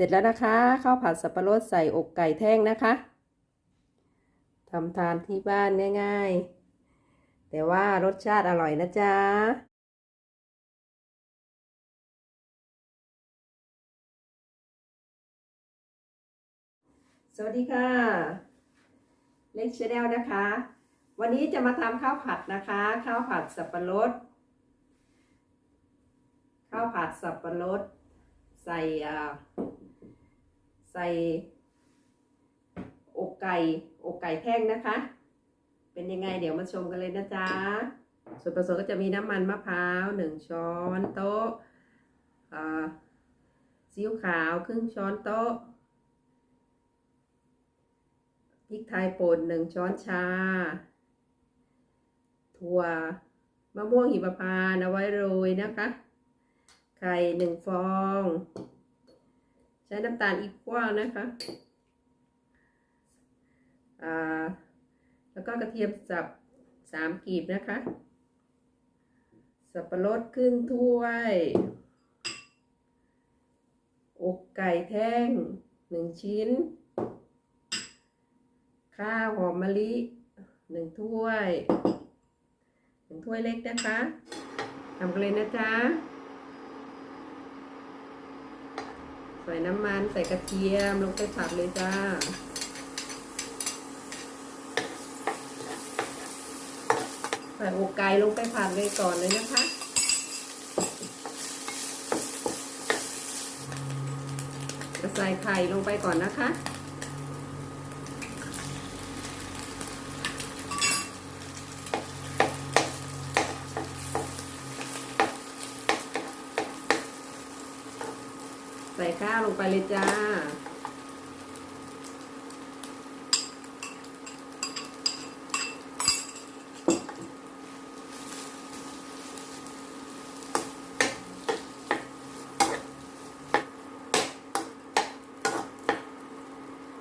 ร็จแล้วนะคะข้าวผัดสับปะรดใส่อกไก่แท่งนะคะทำทานที่บ้านง่าย ๆ แต่ว่ารสชาติอร่อยนะจ๊ะสวัสดีค่ะ เล็กชาแนลนะคะ วันนี้จะมาทำข้าวผัดนะคะ ข้าวผัดสับปะรด ข้าวผัดสับปะรด ใส่อ่า ใส่อกไก่อกไก่แท่งนะคะ เป็นยังไงเดี๋ยวมาชมกันเลยนะจ๊ะ ส่วนผสมก็จะมีน้ำมันมะพร้าวหนึ่งช้อนโต๊ะซีอิ๊วขาวครึ่งช้อนโต๊ะพริกไทยป่นหนึ่งช้อนชา ถั่วมะม่วงหิมพานต์เอาไว้โรยนะคะ ไข่หนึ่งฟอง ช้น้ำตาลอีกว่านะคะแล้วก็กระเทียมสับสามกีบนะคะ สับปะรดครึ่งถ้วย อกไก่แท่งหนึ่งชิ้น ข้าวหอมมะลิหนึ่งถ้วย หนึ่งถ้วยเล็กนะคะทำกันเลยนะจ๊ะ ใส่น้ำมันใส่กระเทียมลงไปผัดเลยจ้าใส่อกไก่ลงไปผัดเลยก่อนเลยนะคะจะใส่ไข่ลงไปก่อนนะคะ ส่ข้าวลงไปเลยจ้า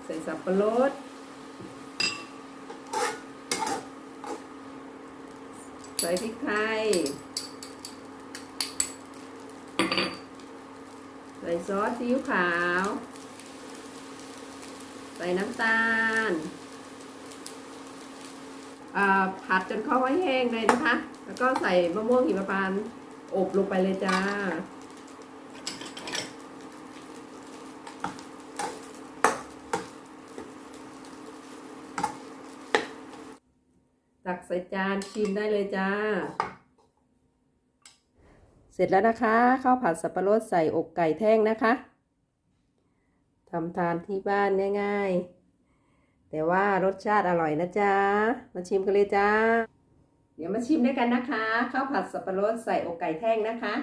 ใส่สับปะรดใส่พริกไทย ส่ซอสซีอิ๊วขาว ใส่น้ำตาลผัดจนเข้าไว้แห้งเลยนะคะ แล้วก็ใส่มะม่วงหิมพานต์อบลงไปเลยจ้า ตักใส่จานชิมได้เลยจ้า สร็จแล้วนะคะข้าวผัดสับปะรดใส่อกไก่แท่งนะคะทำทานที่บ้านง่ายๆ แต่ว่ารสชาติอร่อยนะจ๊ะ มาชิมกันเลยจ้า เดี๋ยวมาชิมด้วยกันนะคะข้าวผัดสับปะรดใส่อกไก่แท่งนะคะ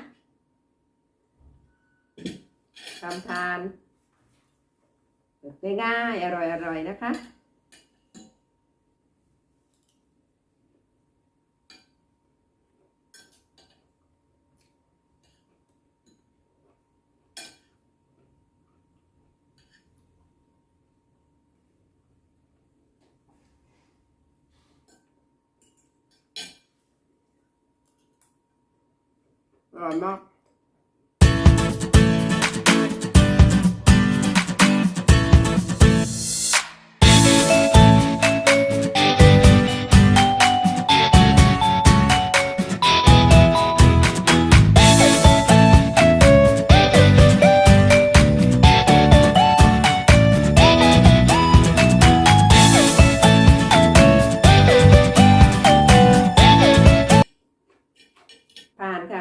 ทำทานง่ายๆอร่อยๆนะคะ อร่อ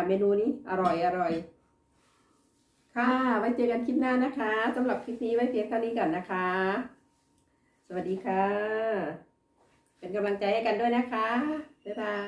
เมนูนี้อร่อยอร่อย ค่ะ ไว้เจอกันคลิปหน้านะคะสำหรับคลิปนี้ไว้เพียงเท่านี้ก่อนนะคะ สวัสดีค่ะ เป็นกำลังใจให้กันด้วยนะคะ บ๊ายบาย